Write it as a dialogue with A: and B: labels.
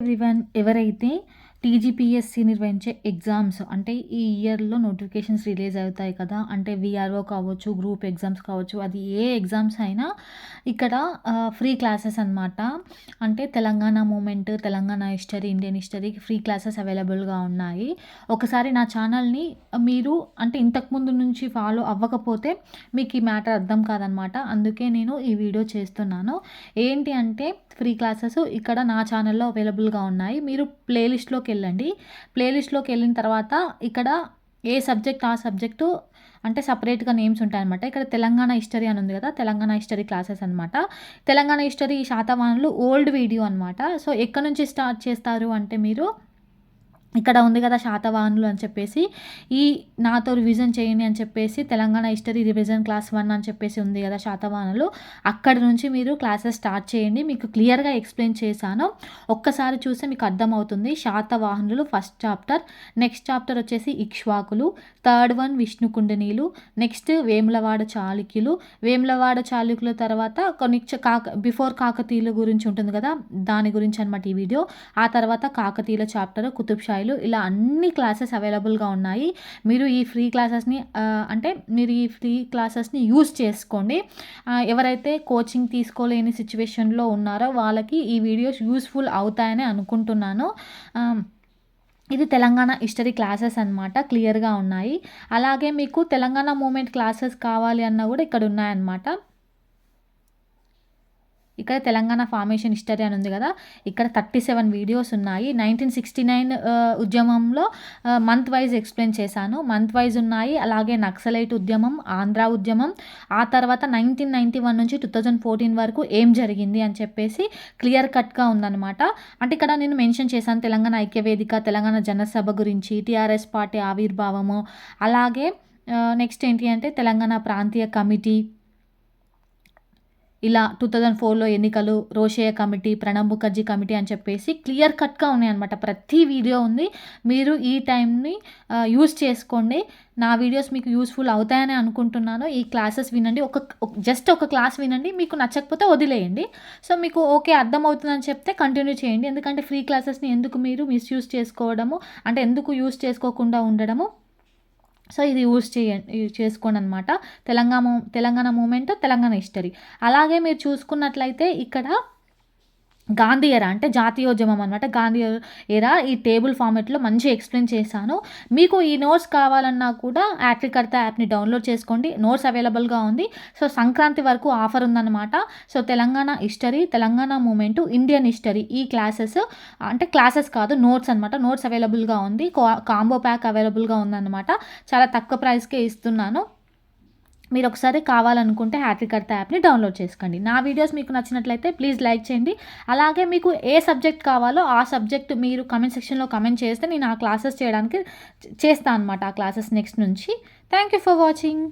A: Everyone ఎవరైతే TGPSC నిర్వహించే exams అంటే ఈ ఇయర్‌లో నోటిఫికేషన్స్ రిలీజ్ అవుతాయి కదా! అంటే వీఆర్‌ఓ కావచ్చు, గ్రూప్ ఎగ్జామ్స్ కావచ్చు, అది ఏ ఎగ్జామ్స్ అయినా ఇక్కడ ఫ్రీ క్లాసెస్ అనమాట. అంటే Telangana movement Telangana history, Indian హిస్టరీకి free classes అవైలబుల్‌గా ఉన్నాయి. ఒకసారి నా ఛానల్‌ని మీరు అంటే ఇంతకుముందు నుంచి ఫాలో అవ్వకపోతే మీకు ఈ మ్యాటర్ అర్థం కాదనమాట. అందుకే నేను ఈ వీడియో చేస్తున్నాను. ఏంటి అంటే ఫ్రీ క్లాసెస్ ఇక్కడ నా ఛానల్‌లో అవైలబుల్‌గా ఉన్నాయి. మీరు ప్లేలిస్ట్లోకి వెళ్ళండి ప్లేలిస్ట్లోకి వెళ్ళిన తర్వాత ఇక్కడ ఏ సబ్జెక్ట్ ఆ సబ్జెక్టు అంటే సపరేట్గా నేమ్స్ ఉంటాయన్నమాట ఇక్కడ తెలంగాణ హిస్టరీ అని ఉంది కదా! తెలంగాణ హిస్టరీ క్లాసెస్ అనమాట. తెలంగాణ హిస్టరీ శాతవాహనులు ఓల్డ్ వీడియో అనమాట. సో ఎక్కడి నుంచి స్టార్ట్ చేస్తారు అంటే మీరు ఇక్కడ ఉంది కదా శాతవాహనులు అని చెప్పేసి ఈ నాతో రివిజన్ చేయండి అని చెప్పేసి Telangana history revision class one అని చెప్పేసి ఉంది కదా శాతవాహనులు అక్కడి నుంచి మీరు క్లాసెస్ స్టార్ట్ చేయండి. మీకు క్లియర్గా ఎక్స్ప్లెయిన్ చేశాను. ఒక్కసారి చూస్తే మీకు అర్థమవుతుంది. శాతవాహనులు ఫస్ట్ చాప్టర్ నెక్స్ట్ చాప్టర్ వచ్చేసి ఇక్ష్వాకులు థర్డ్ వన్ విష్ణుకుండనీలు నెక్స్ట్ వేములవాడ చాళుక్యులు. వేములవాడ చాళుక్యుల తర్వాత కొన్ని కాక బిఫోర్ కాకతీయుల గురించి ఉంటుంది కదా దాని గురించి అనమాట ఈ వీడియో ఆ తర్వాత కాకతీయుల చాప్టర్ కుతుబ్షాయి షాయిలు ఇలా అన్ని క్లాసెస్ అవైలబుల్గా ఉన్నాయి. మీరు ఈ ఫ్రీ క్లాసెస్ని అంటే మీరు ఈ ఫ్రీ క్లాసెస్ని యూస్ చేసుకోండి. ఎవరైతే కోచింగ్ తీసుకోలేని సిచ్యువేషన్లో ఉన్నారో వాళ్ళకి ఈ వీడియోస్ యూస్ఫుల్ అవుతాయని అనుకుంటున్నాను. ఇది తెలంగాణ హిస్టరీ క్లాసెస్ అనమాట క్లియర్గా ఉన్నాయి. అలాగే మీకు తెలంగాణ మూమెంట్ క్లాసెస్ కావాలి అన్న కూడా ఇక్కడ ఉన్నాయన్నమాట. ఇక్కడ తెలంగాణ ఫార్మేషన్ హిస్టరీ అని ఉంది కదా ఇక్కడ థర్టీ సెవెన్ వీడియోస్ ఉన్నాయి. నైన్టీన్ సిక్స్టీ నైన్ ఉద్యమంలో మంత్ వైజ్ ఎక్స్ప్లెయిన్ చేశాను. మంత్ వైజ్ ఉన్నాయి అలాగే నక్సలైట్ ఉద్యమం ఆంధ్ర ఉద్యమం. ఆ తర్వాత నైన్టీన్ నైంటీ వన్ నుంచి టూ థౌజండ్ ఫోర్టీన్ వరకు ఏం జరిగింది అని చెప్పేసి క్లియర్ కట్గా ఉందన్నమాట. అంటే ఇక్కడ నేను మెన్షన్ చేశాను తెలంగాణ ఐక్యవేదిక తెలంగాణ జనసభ గురించి టీఆర్ఎస్ పార్టీ ఆవిర్భావము. అలాగే నెక్స్ట్ ఏంటి అంటే తెలంగాణ ప్రాంతీయ కమిటీ ఇలా టూ థౌజండ్ ఫోర్లో ఎన్నికలు రోషయ్య కమిటీ ప్రణబ్ ముఖర్జీ కమిటీ అని చెప్పేసి క్లియర్ కట్గా ఉన్నాయన్నమాట. ప్రతి వీడియో ఉంది. మీరు ఈ టైంని యూజ్ చేసుకోండి. నా వీడియోస్ మీకు యూస్ఫుల్ అవుతాయని అనుకుంటున్నాను. ఈ క్లాసెస్ వినండి. ఒక జస్ట్ ఒక క్లాస్ వినండి. మీకు నచ్చకపోతే వదిలేయండి. సో మీకు ఓకే అర్థమవుతుందని చెప్తే కంటిన్యూ చేయండి. ఎందుకంటే ఫ్రీ క్లాసెస్ని ఎందుకు మీరు మిస్యూజ్ చేసుకోవడము అంటే ఎందుకు యూస్ చేసుకోకుండా ఉండడము సో ఇది యూజ్ చేయండి చేసుకోండి అనమాట తెలంగాణ తెలంగాణ మూమెంట్ తెలంగాణ హిస్టరీ. అలాగే మీరు చూసుకున్నట్లయితే ఇక్కడ గాంధీ ఎరా అంటే జాతీయోద్యమం అనమాట గాంధీ ఎరా ఈ టేబుల్ ఫార్మెట్లో మంచిగా ఎక్స్ప్లెయిన్ చేశాను. మీకు ఈ నోట్స్ కావాలన్నా కూడా యాట్రికర్త యాప్ని డౌన్లోడ్ చేసుకోండి. నోట్స్ అవైలబుల్గా ఉంది. సో సంక్రాంతి వరకు ఆఫర్ ఉందన్నమాట. So Telangana history Telangana movement Indian history ఈ క్లాసెస్ అంటే క్లాసెస్ కాదు నోట్స్ అనమాట నోట్స్ అవైలబుల్గా ఉంది. కాంబో ప్యాక్ అవైలబుల్గా ఉందన్నమాట. చాలా తక్కువ ప్రైస్కే ఇస్తున్నాను. మీరు ఒకసారి కావాలనుకుంటే హ్యాట్రికర్త యాప్ని డౌన్లోడ్ చేసుకోండి. నా వీడియోస్ మీకు నచ్చినట్లయితే ప్లీజ్ లైక్ చేయండి. అలాగే మీకు ఏ సబ్జెక్ట్ కావాలో ఆ సబ్జెక్ట్ మీరు కమెంట్ సెక్షన్లో కమెంట్ చేస్తే నేను ఆ క్లాసెస్ చేయడానికి చేస్తాను అనమాట ఆ క్లాసెస్ నెక్స్ట్ నుంచి. Thank you for watching.